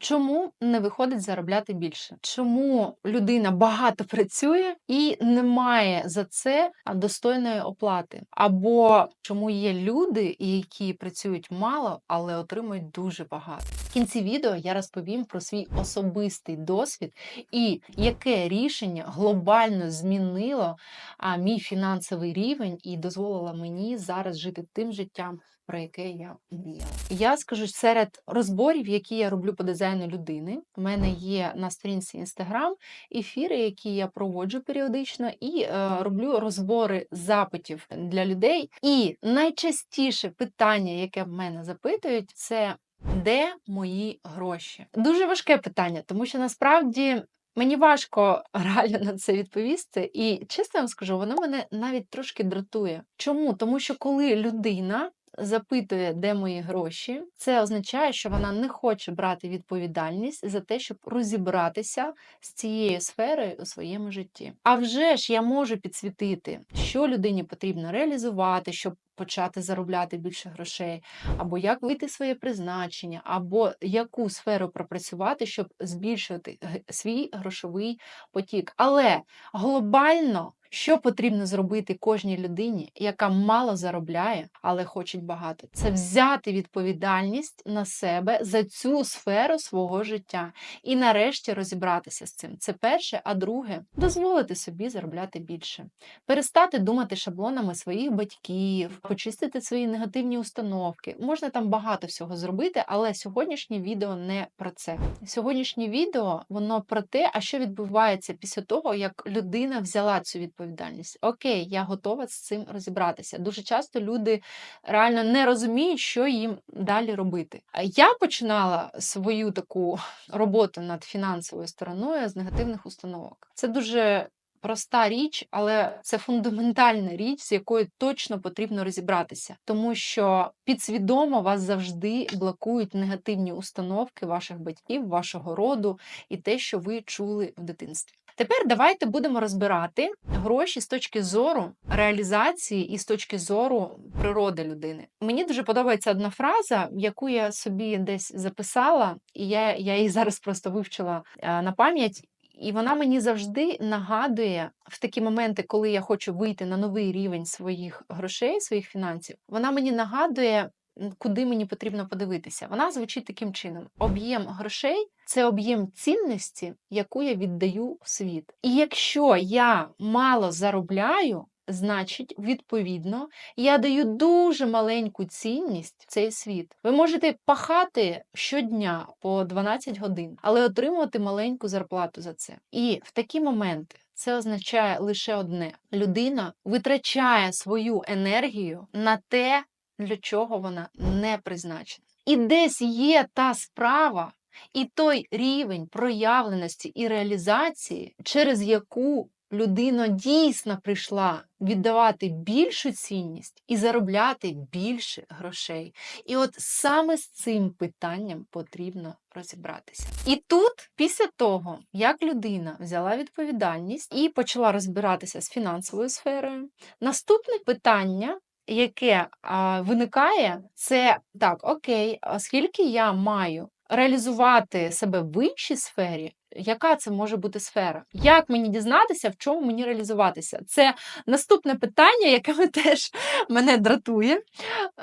Чому не виходить заробляти більше? Чому людина багато працює і не має за це достойної оплати? Або чому є люди, які працюють мало, але отримують дуже багато? В кінці відео я розповім про свій особистий досвід і яке рішення глобально змінило мій фінансовий рівень і дозволило мені зараз жити тим життям, про яке я мріяла. Я скажу серед розборів, які я роблю по дизайну людини. У мене є на сторінці Instagram ефіри, які я проводжу періодично, і е, роблю розбори запитів для людей. І найчастіше питання, яке в мене запитують, це де мої гроші? Дуже важке питання, тому що насправді. Мені важко реально на це відповісти, і чесно вам скажу, воно мене навіть трошки дратує. Чому? Тому що коли людина запитує, де мої гроші, це означає, що вона не хоче брати відповідальність за те, щоб розібратися з цією сферою у своєму житті. А вже ж я можу підсвітити, що людині потрібно реалізувати, щоб почати заробляти більше грошей, або як вийти своє призначення, або яку сферу пропрацювати, щоб збільшувати свій грошовий потік. Але глобально. Що потрібно зробити кожній людині, яка мало заробляє, але хоче багато? Це взяти відповідальність на себе за цю сферу свого життя і нарешті розібратися з цим. Це перше, а друге дозволити собі заробляти більше, перестати думати шаблонами своїх батьків, почистити свої негативні установки. Можна там багато всього зробити, але сьогоднішнє відео не про це. Сьогоднішнє відео воно про те, а що відбувається після того, як людина взяла цю відповідальність. Окей, я готова з цим розібратися. Дуже часто люди реально не розуміють, що їм далі робити. Я починала свою таку роботу над фінансовою стороною з негативних установок. Це дуже проста річ, але це фундаментальна річ, з якою точно потрібно розібратися, тому що підсвідомо вас завжди блокують негативні установки ваших батьків, вашого роду і те, що ви чули в дитинстві. Тепер давайте будемо розбирати гроші з точки зору реалізації і з точки зору природи людини. Мені дуже подобається одна фраза, яку я собі десь записала, і я, я її зараз просто вивчила е, на пам'ять. І вона мені завжди нагадує в такі моменти, коли я хочу вийти на новий рівень своїх грошей, своїх фінансів. Вона мені нагадує, куди мені потрібно подивитися. Вона звучить таким чином: об'єм грошей це об'єм цінності, яку я віддаю в світ. І якщо я мало заробляю, значить, відповідно, я даю дуже маленьку цінність в цей світ. Ви можете пахати щодня по 12 годин, але отримувати маленьку зарплату за це. І в такі моменти. Це означає лише одне: людина витрачає свою енергію на те, для чого вона не призначена. І десь є та справа, і той рівень проявленості і реалізації, через яку людина дійсно прийшла віддавати більшу цінність і заробляти більше грошей. І от саме з цим питанням потрібно розібратися. І тут, після того, як людина взяла відповідальність і почала розбиратися з фінансовою сферою, наступне питання. Яке а, виникає, це так, окей, оскільки я маю реалізувати себе в іншій сфері, яка це може бути сфера? Як мені дізнатися, в чому мені реалізуватися? Це наступне питання, яке теж мене дратує.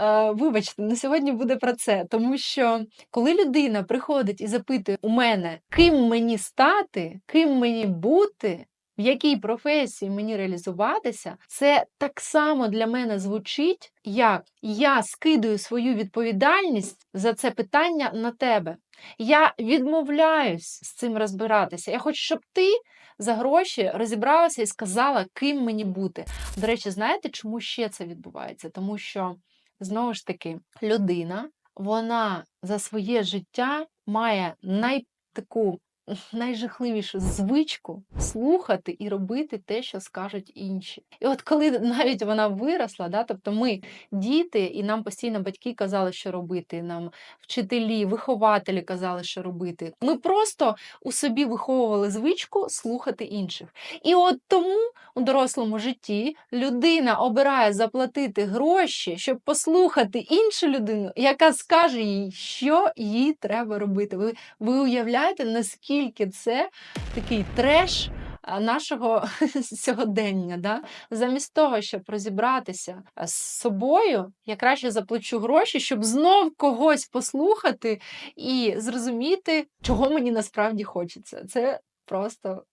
Е, Вибачте, на сьогодні буде про це. Тому що коли людина приходить і запитує у мене, ким мені стати, ким мені бути. В якій професії мені реалізуватися, це так само для мене звучить, як я скидую свою відповідальність за це питання на тебе. Я відмовляюсь з цим розбиратися. Я хочу, щоб ти за гроші розібралася і сказала, ким мені бути. До речі, знаєте, чому ще це відбувається? Тому що знову ж таки людина, вона за своє життя має най таку найжахливішу звичку слухати і робити те, що скажуть інші. І от коли навіть вона виросла, да, тобто ми діти, і нам постійно батьки казали, що робити, нам вчителі, вихователі казали, що робити. Ми просто у собі виховували звичку слухати інших. І от тому у дорослому житті людина обирає заплатити гроші, щоб послухати іншу людину, яка скаже їй, що їй треба робити. Ви, ви уявляєте, наскільки це такий треш нашого сьогодення. Да? Замість того, щоб розібратися з собою, я краще заплачу гроші, щоб знов когось послухати і зрозуміти, чого мені насправді хочеться. Це просто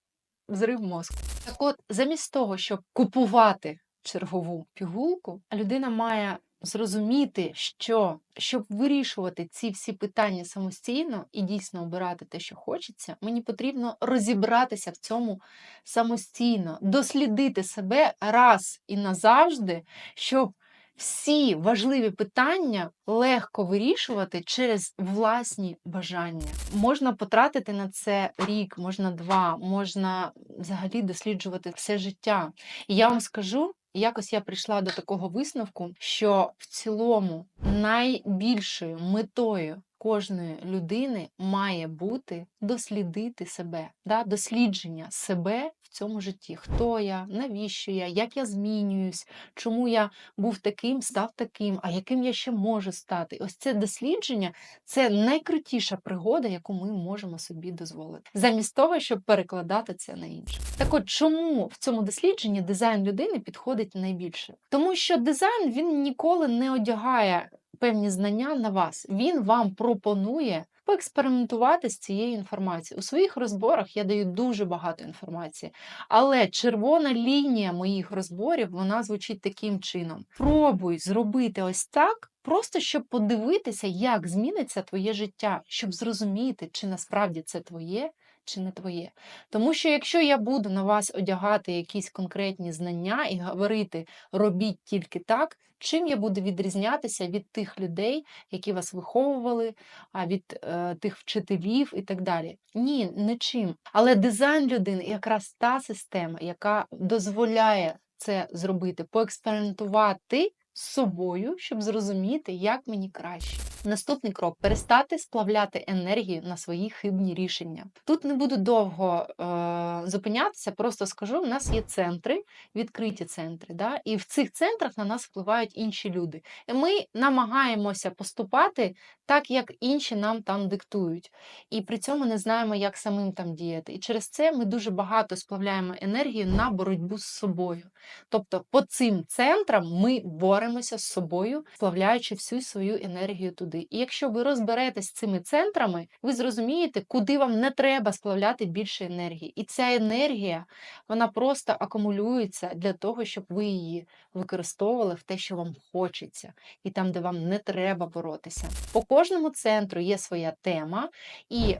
взрив мозку. Так от, замість того, щоб купувати чергову пігулку, людина має зрозуміти, що щоб вирішувати ці всі питання самостійно і дійсно обирати те, що хочеться, мені потрібно розібратися в цьому самостійно, дослідити себе раз і назавжди, щоб всі важливі питання легко вирішувати через власні бажання. Можна потратити на це рік, можна два, можна взагалі досліджувати все життя. І я вам скажу. Якось я прийшла до такого висновку, що в цілому найбільшою метою кожної людини має бути дослідити себе, да? дослідження себе цьому житті. Хто я, навіщо я, як я змінююсь, чому я був таким, став таким, а яким я ще можу стати. Ось це дослідження це найкрутіша пригода, яку ми можемо собі дозволити, замість того, щоб перекладати це на інше. Так от чому в цьому дослідженні дизайн людини підходить найбільше? Тому що дизайн він ніколи не одягає певні знання на вас. Він вам пропонує поекспериментувати з цією інформацією. У своїх розборах я даю дуже багато інформації, але червона лінія моїх розборів вона звучить таким чином: пробуй зробити ось так. Просто щоб подивитися, як зміниться твоє життя, щоб зрозуміти, чи насправді це твоє, чи не твоє. Тому що якщо я буду на вас одягати якісь конкретні знання і говорити робіть тільки так, чим я буду відрізнятися від тих людей, які вас виховували, а від е, тих вчителів і так далі? Ні, нічим. Але дизайн людини якраз та система, яка дозволяє це зробити, поекспериментувати з собою, щоб зрозуміти, як мені краще. Наступний крок перестати сплавляти енергію на свої хибні рішення. Тут не буду довго е, зупинятися, просто скажу: у нас є центри, відкриті центри. Да? І в цих центрах на нас впливають інші люди. І ми намагаємося поступати так, як інші нам там диктують. І при цьому не знаємо, як самим там діяти. І через це ми дуже багато сплавляємо енергію на боротьбу з собою. Тобто, по цим центрам ми боремося з собою, сплавляючи всю свою енергію туди. І якщо ви розберетесь з цими центрами, ви зрозумієте, куди вам не треба сплавляти більше енергії. І ця енергія вона просто акумулюється для того, щоб ви її використовували в те, що вам хочеться, і там, де вам не треба боротися. По кожному центру є своя тема, і е,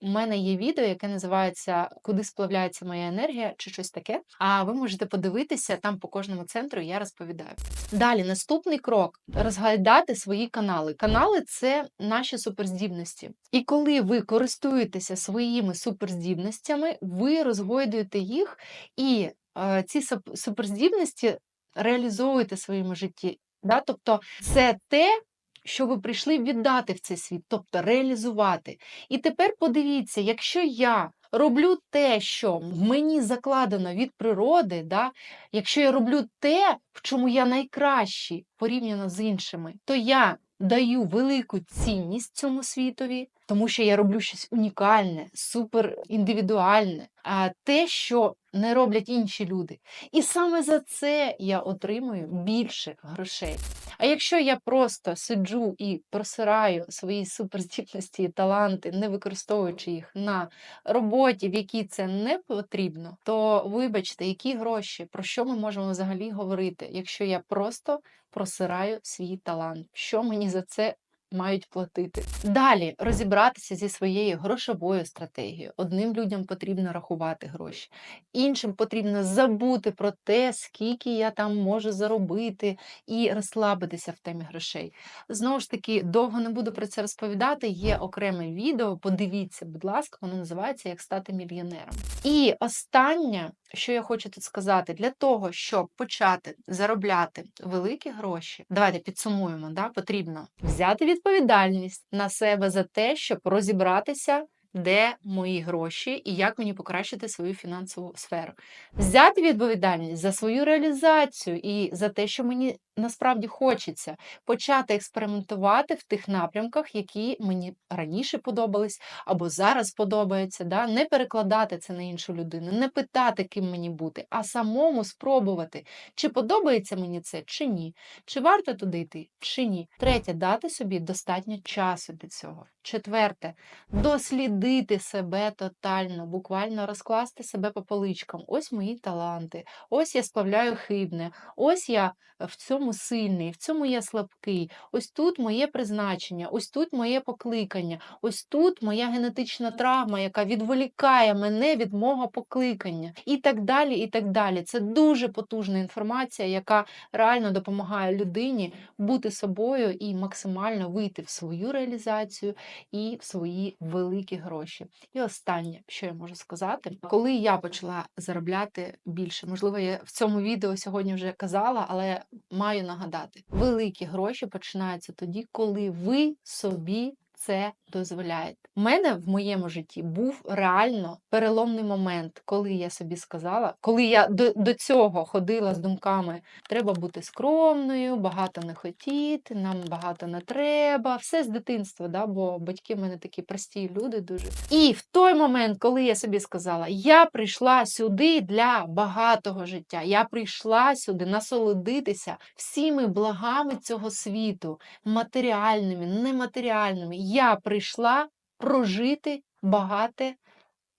у мене є відео, яке називається Куди сплавляється моя енергія, чи щось таке. А ви можете подивитися там по кожному центру, я розповідаю. Далі, наступний крок розглядати свої канали. Канали це наші суперздібності. І коли ви користуєтеся своїми суперздібностями, ви розгойдуєте їх, і е, ці суперздібності реалізовуєте в своєму житті. Да? Тобто, це те. Що ви прийшли віддати в цей світ, тобто реалізувати. І тепер подивіться, якщо я роблю те, що мені закладено від природи, да, якщо я роблю те, в чому я найкращий порівняно з іншими, то я даю велику цінність цьому світові, тому що я роблю щось унікальне, супер індивідуальне, а те, що не роблять інші люди. І саме за це я отримую більше грошей. А якщо я просто сиджу і просираю свої суперздібності і таланти, не використовуючи їх на роботі, в якій це не потрібно, то вибачте, які гроші, про що ми можемо взагалі говорити, якщо я просто просираю свій талант? Що мені за це мають платити. Далі розібратися зі своєю грошовою стратегією. Одним людям потрібно рахувати гроші, іншим потрібно забути про те, скільки я там можу заробити, і розслабитися в темі грошей. Знову ж таки, довго не буду про це розповідати. Є окреме відео. Подивіться, будь ласка, воно називається Як стати мільйонером. І останнє, що я хочу тут сказати, для того, щоб почати заробляти великі гроші, давайте підсумуємо, да, потрібно взяти відповідальність на себе за те, щоб розібратися. Де мої гроші і як мені покращити свою фінансову сферу? Взяти відповідальність за свою реалізацію і за те, що мені насправді хочеться, почати експериментувати в тих напрямках, які мені раніше подобались або зараз подобаються. Да? Не перекладати це на іншу людину, не питати, ким мені бути, а самому спробувати, чи подобається мені це, чи ні, чи варто туди йти, чи ні. Третє, дати собі достатньо часу для цього. Четверте, дослідити себе тотально, буквально розкласти себе по поличкам. Ось мої таланти, ось я сплавляю хибне, ось я в цьому сильний, в цьому я слабкий, ось тут моє призначення, ось тут моє покликання, ось тут моя генетична травма, яка відволікає мене від мого покликання, і так далі. і так далі. Це дуже потужна інформація, яка реально допомагає людині бути собою і максимально вийти в свою реалізацію і в свої великі гроші. І останнє, що я можу сказати, коли я почала заробляти більше, можливо, я в цьому відео сьогодні вже казала, але маю нагадати: великі гроші починаються тоді, коли ви собі. Це дозволяєте. У мене в моєму житті був реально переломний момент, коли я собі сказала, коли я до, до цього ходила з думками: треба бути скромною, багато не хотіти, нам багато не треба. Все з дитинства, да, бо батьки в мене такі прості люди дуже. І в той момент, коли я собі сказала, я прийшла сюди для багатого життя, я прийшла сюди насолодитися всіми благами цього світу, матеріальними, нематеріальними. Я прийшла прожити багате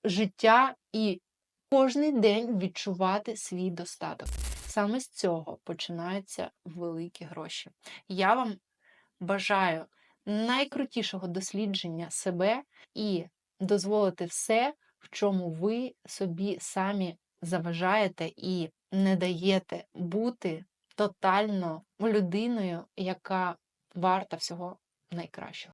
життя і кожний день відчувати свій достаток. Саме з цього починаються великі гроші. Я вам бажаю найкрутішого дослідження себе і дозволити все, в чому ви собі самі заважаєте і не даєте бути тотально людиною, яка варта всього найкращого.